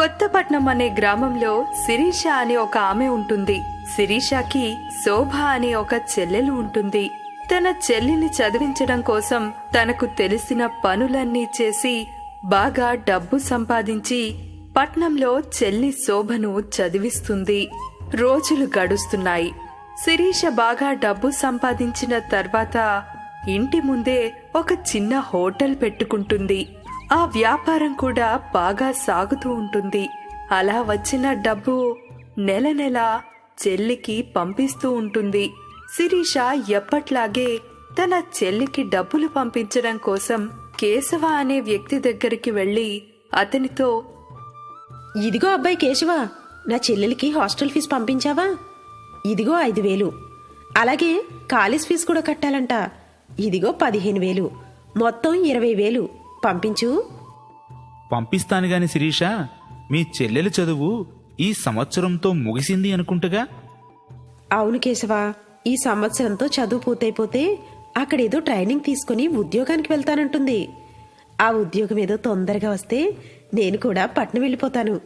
కొత్తపట్నం అనే గ్రామంలో శిరీష అనే ఒక ఆమె ఉంటుంది. శిరీషకి శోభ అనే ఒక చెల్లెలు ఉంటుంది. తన చెల్లిని చదివించడం కోసం తనకు తెలిసిన పనులన్నీ చేసి బాగా డబ్బు సంపాదించి పట్నంలో చెల్లి శోభను చదివిస్తుంది. రోజులు గడుస్తున్నాయి. శిరీష బాగా డబ్బు సంపాదించిన తర్వాత ఇంటి ముందే ఒక చిన్న హోటల్ పెట్టుకుంటుంది. ఆ వ్యాపారం కూడా బాగా సాగుతూ ఉంటుంది. అలా వచ్చిన డబ్బు నెల నెల చెల్లికి పంపిస్తూ ఉంటుంది. శిరీష ఎప్పట్లాగే తన చెల్లికి డబ్బులు పంపించడం కోసం కేశవ అనే వ్యక్తి దగ్గరికి వెళ్ళి అతనితో ఇదిగో అబ్బాయి కేశవ నా చెల్లెలికి హాస్టల్ ఫీజు పంపించావా? ఇదిగో ఐదు వేలు. అలాగే కాలేజ్ ఫీజు కూడా కట్టాలంట. ఇదిగో పదిహేను వేలు. మొత్తం ఇరవై వేలు. పంపించు. పంపిస్తాను గాని శిరీష మీ చెల్లెలు చదువు ఈ సంవత్సరంతో ముగిసింది అనుకుంటగా? అవును కేశవ ఈ సంవత్సరంతో చదువు పూర్తయిపోతే అక్కడేదో ట్రైనింగ్ తీసుకుని ఉద్యోగానికి వెళ్తానంటుంది. ఆ ఉద్యోగం ఏదో తొందరగా వస్తే నేను కూడా పట్నం వెళ్ళిపోతాను.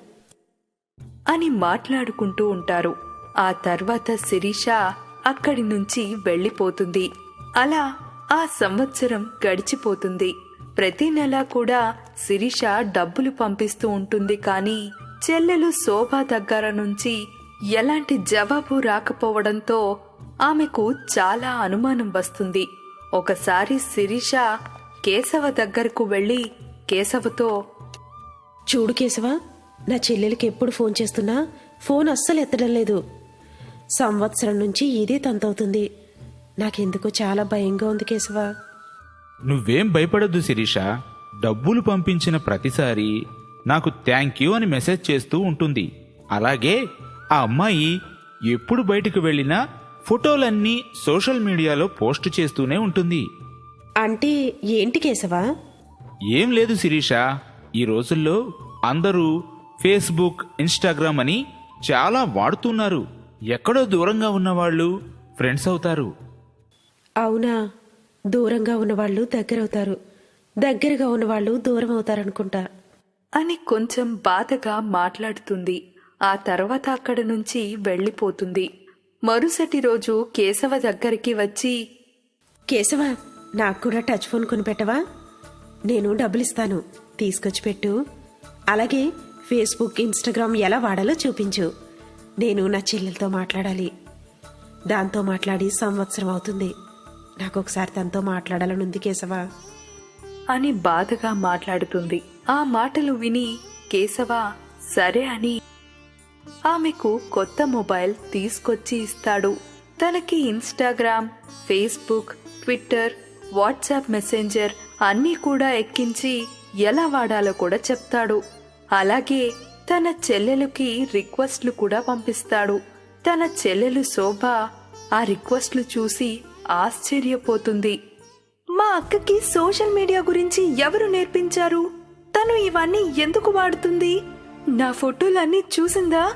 అని మాట్లాడుకుంటూ ఉంటారు. ఆ తర్వాత శిరీష అక్కడి నుంచి వెళ్ళిపోతుంది. అలా ఆ సంవత్సరం గడిచిపోతుంది. ప్రతి నెలా కూడా శిరీష డబ్బులు పంపిస్తూ ఉంటుంది కానీ చెల్లెలు శోభ దగ్గర నుంచి ఎలాంటి జవాబు రాకపోవడంతో ఆమెకు చాలా అనుమానం వస్తుంది. ఒకసారి శిరీష కేశవ దగ్గరకు వెళ్ళి కేశవతో చూడు కేశవ నా చెల్లెలకి ఎప్పుడు ఫోన్ చేస్తున్నా ఫోన్ అస్సలు ఎత్తడం లేదు. సంవత్సరం నుంచి ఇదే తంతవుతుంది. నాకెందుకో చాలా భయంగా ఉంది కేశవ. నువ్వేం భయపడొద్దు శిరీష. డబ్బులు పంపించిన ప్రతిసారి నాకు థ్యాంక్ యూ అని మెసేజ్ చేస్తూ ఉంటుంది. అలాగే ఆ అమ్మాయి ఎప్పుడు బయటకు వెళ్ళినా ఫోటోలన్నీ సోషల్ మీడియాలో పోస్ట్ చేస్తూనే ఉంటుంది. అంటే ఏంటి కేశవ? ఏం లేదు శిరీష. ఈ రోజుల్లో అందరూ ఫేస్బుక్ ఇన్స్టాగ్రామ్ అని చాలా వాడుతున్నారు. ఎక్కడో దూరంగా ఉన్నవాళ్ళు ఫ్రెండ్స్ అవుతారు. అవునా? దూరంగా ఉన్నవాళ్ళు దగ్గరవుతారు. దగ్గరగా ఉన్నవాళ్ళు దూరం అవుతారనుకుంటా అని కొంచెం బాధగా మాట్లాడుతుంది. ఆ తర్వాత అక్కడ నుంచి వెళ్ళిపోతుంది. మరుసటి రోజు కేశవ దగ్గరికి వచ్చి కేశవ నాకు కూడా టచ్ ఫోన్ కొనిపెట్టవా? నేను డబ్బులు ఇస్తాను తీసుకొచ్చి పెట్టు. అలాగే ఫేస్బుక్ ఇన్స్టాగ్రామ్ ఎలా వాడాలో చూపించు. నేను నా చెల్లెలతో మాట్లాడాలి. దాంతో మాట్లాడి సంవత్సరం అవుతుంది. నాకు ఒకసారి తనతో మాట్లాడాలని ఉంది కేశవ. అని బాధగా మాట్లాడుతుంది. ఆ మాటలు విని కేశవ సరే అని. ఆమెకు కొత్త మొబైల్ తీసుకొచ్చి ఇస్తాడు. తనకి Instagram Facebook Twitter WhatsApp Messenger అన్నీ కూడా ఎక్కించి ఎలా వాడాలో కూడా చెప్తాడు. అలాగే తన చెల్లెలుకి రిక్వెస్ట్లు కూడా పంపిస్తాడు. తన చెల్లెలు శోభ ఆ రిక్వెస్ట్లు చూసి ఆశ్చర్యపోతుంది. మా అక్కకి సోషల్ మీడియా గురించి ఎవరు నేర్పించారు? తను ఇవన్నీ ఎందుకు వాడుతుంది? నా ఫోటోలన్నీ చూసిందా?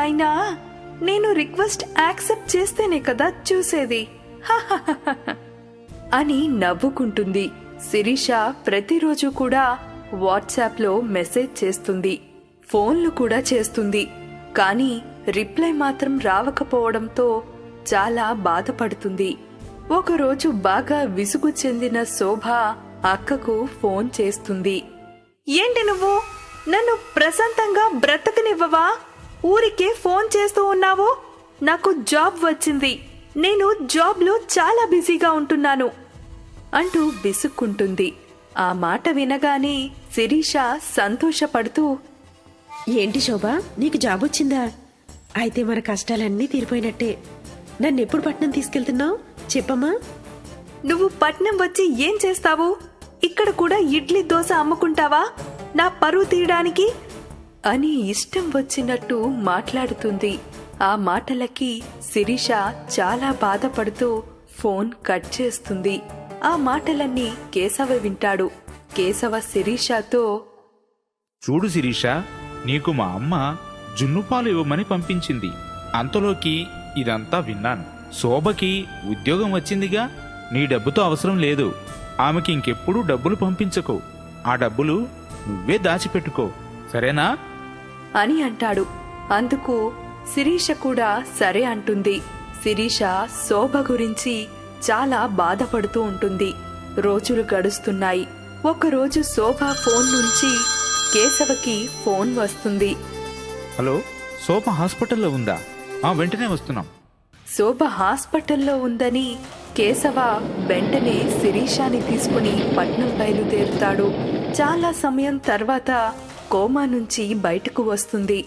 అయినా నేను రిక్వెస్ట్ యాక్సెప్ట్ చేస్తేనే కదా చూసేది. అని నవ్వుకుంటుంది. శిరీష ప్రతిరోజు కూడా వాట్సాప్లో మెసేజ్ చేస్తుంది. ఫోన్లు కూడా చేస్తుంది. కానీ రిప్లై మాత్రం రావకపోవడంతో చాలా బాధపడుతుంది. ఒకరోజు బాగా విసుగు చెందిన శోభ అక్కకు ఫోన్ చేస్తుంది. ఏంటి నువ్వు? నన్ను ప్రశాంతంగా బ్రతకనివ్వవా? ఊరికే ఫోన్ చేస్తూ ఉన్నావు? నాకు జాబ్ వచ్చింది. నేను జాబ్లో చాలా బిజీగా ఉంటున్నాను. అంటూ విసుక్కుంటుంది. ఆ మాట వినగానే శిరీష సంతోషపడుతూ ఏంటి శోభ? నీకు జాబ్ వచ్చిందా? అయితే మన కష్టాలన్నీ తీరిపోయినట్టే. నన్ను ఎప్పుడు పట్నం తీసుకెళ్తున్నావు? చెప్పమ్మా. నువ్వు పట్నం వచ్చి ఏం చేస్తావు? ఇక్కడ కూడా ఇడ్లీ దోశ అమ్ముకుంటావా? నా పరువు తీయడానికి? అని ఇష్టం వచ్చినట్టు మాట్లాడుతుంది. ఆ మాటలకి శిరీష చాలా బాధపడుతూ ఫోన్ కట్ చేస్తుంది. ఆ మాటలన్నీ కేశవ వింటాడు. కేశవ శిరీషతో చూడు శిరీష నీకు మా అమ్మ జున్నుపాలు ఇవ్వమని పంపించింది. అంతలోకి ఇదంతా విన్నాను. శోభకి ఉద్యోగం వచ్చిందిగా నీ డబ్బుతో అవసరం లేదు. ఆమెకి ఇంకెప్పుడు డబ్బులు పంపించకు. ఆ డబ్బులు నువ్వే దాచిపెట్టుకో. సరేనా? అని అంటాడు. అందుకు శిరీష కూడా సరే అంటుంది. శిరీష శోభ గురించి చాలా బాధపడుతూ ఉంటుంది. రోజులు గడుస్తున్నాయి. ఒకరోజు శోభ ఫోన్ నుంచి కేశవకి ఫోన్ వస్తుంది. హలో సోమ హాస్పిటల్లో ఉందా? ఆ వెంటనే వస్తున్నాం. శోభ హాస్పిటల్లో ఉందని కేశవ వెంటనే శిరీషాని తీసుకుని పట్నం బయలుదేరుతాడు. చాలా సమయం తర్వాత కోమా నుంచి బయటకు వస్తుంది.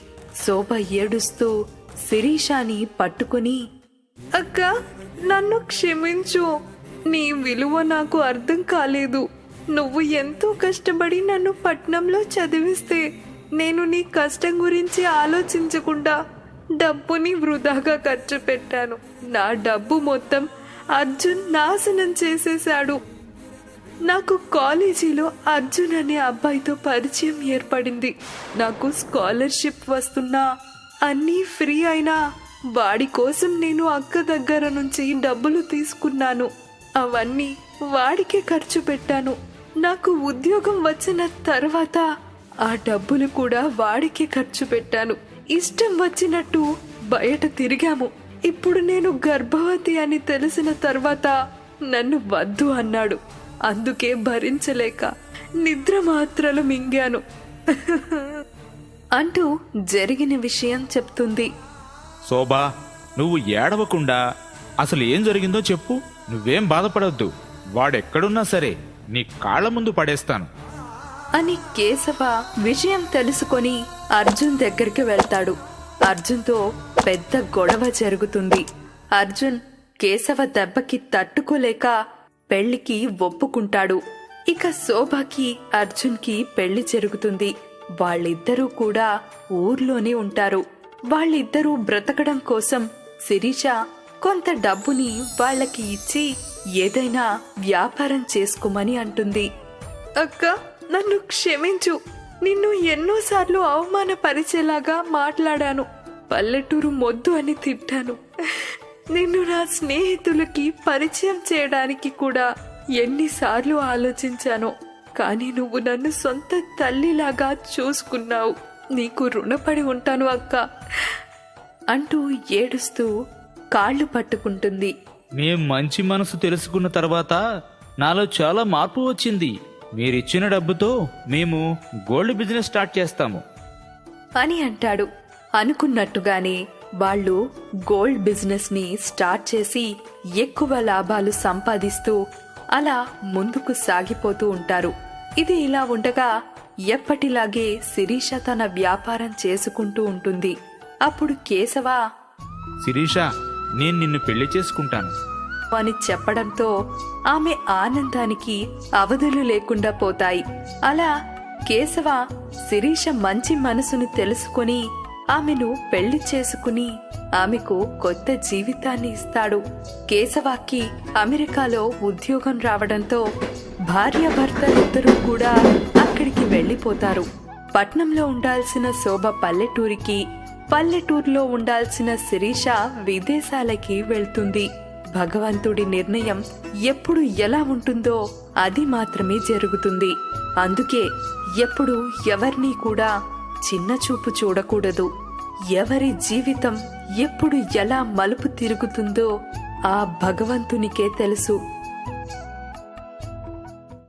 శోభ ఏడుస్తూ శిరీషాని పట్టుకుని అక్క నన్ను క్షమించు. నీ విలువ నాకు అర్థం కాలేదు. నువ్వు ఎంతో కష్టపడి నన్ను పట్నంలో చదివిస్తే నేను నీ కష్టం గురించి ఆలోచించకుండా డబ్బుని వృధాగా ఖర్చు పెట్టాను. నా డబ్బు మొత్తం అర్జున్ నాశనం చేసేశాడు. నాకు కాలేజీలో అర్జున్ అనే అబ్బాయితో పరిచయం ఏర్పడింది. నాకు స్కాలర్షిప్ వస్తున్నా అన్నీ ఫ్రీ అయినా వాడి కోసం నేను అక్క దగ్గర నుంచి డబ్బులు తీసుకున్నాను. అవన్నీ వాడికే ఖర్చు పెట్టాను. నాకు ఉద్యోగం వచ్చిన తర్వాత ఆ డబ్బులు కూడా వాడికే ఖర్చు పెట్టాను. ఇష్టం వచ్చినట్టు బయట తిరిగాము. ఇప్పుడు నేను గర్భవతి అని తెలిసిన తర్వాత నన్ను వద్దు అన్నాడు. అందుకే భరించలేక నిద్ర మాత్రలు మింగాను. అంటూ జరిగిన విషయం చెప్తుంది. శోభా నువ్వు ఏడవకుండా అసలు ఏం జరిగిందో చెప్పు. నువ్వేం బాధపడద్దు. వాడెక్కడున్నా సరే నీ కాళ్ళ ముందు పడేస్తాను. అని కేశవ విషయం తెలుసుకొని అర్జున్ దగ్గరికి వెళ్తాడు. అర్జున్తో పెద్ద గొడవ జరుగుతుంది. అర్జున్ కేశవ దెబ్బకి తట్టుకోలేక పెళ్ళికి ఒప్పుకుంటాడు. ఇక శోభకి అర్జున్కి పెళ్ళి జరుగుతుంది. వాళ్ళిద్దరూ కూడా ఊర్లోనే ఉంటారు. వాళ్ళిద్దరూ బ్రతకడం కోసం శిరీష కొంత డబ్బుని వాళ్ళకి ఇచ్చి ఏదైనా వ్యాపారం చేసుకోమని అంటుంది. అక్క నన్ను క్షమించు. నిన్ను ఎన్నోసార్లు అవమానపరిచేలాగా మాట్లాడాను. పల్లెటూరు మొద్దు అని తిట్టాను. నిన్ను నా స్నేహితులకి పరిచయం చేయడానికి కూడా ఎన్నిసార్లు ఆలోచించాను. కానీ నువ్వు నన్ను సొంత తల్లిలాగా చూసుకున్నావు. నీకు రుణపడి ఉంటాను అక్క. అంటూ ఏడుస్తూ కాళ్ళు పట్టుకుంటుంది. మేం మంచి మనసు తెలుసుకున్న తర్వాత నాలో చాలా మార్పు వచ్చింది. మీరిచ్చిన డబ్బుతో మేము గోల్డ్ బిజినెస్ స్టార్ట్ చేస్తాము. అని అంటాడు. అనుకున్నట్టుగానే వాళ్ళు గోల్డ్ బిజినెస్ని స్టార్ట్ చేసి ఎక్కువ లాభాలు సంపాదిస్తూ అలా ముందుకు సాగిపోతూ ఉంటారు. ఇది ఇలా ఉండగా ఎప్పటిలాగే శిరీష తన వ్యాపారం చేసుకుంటూ ఉంటుంది. అప్పుడు కేశవ శిరీష నేను నిన్ను పెళ్ళి చేసుకుంటాను. అని చెప్పడంతో ఆమె ఆనందానికి అవధులు లేకుండా పోతాయి. అలా కేశవ శిరీష మంచి మనసును తెలుసుకొని ఆమెను పెళ్ళి చేసుకుని ఆమెకు కొత్త జీవితాన్ని ఇస్తాడు. కేశవాకి అమెరికాలో ఉద్యోగం రావడంతో భార్యాభర్తలిద్దరూ కూడా అక్కడికి వెళ్ళిపోతారు పట్నంలో ఉండాల్సిన శోభ పల్లెటూరికి పల్లెటూరులో ఉండాల్సిన శిరీష విదేశాలకి వెళ్తుంది. భగవంతుడి నిర్ణయం ఎప్పుడు ఎలా ఉంటుందో అది మాత్రమే జరుగుతుంది. అందుకే ఎప్పుడు ఎవరినీ కూడా చిన్న చూపు చూడకూడదు. ఎవరి జీవితం ఎప్పుడు ఎలా మలుపు తిరుగుతుందో ఆ భగవంతునికే తెలుసు.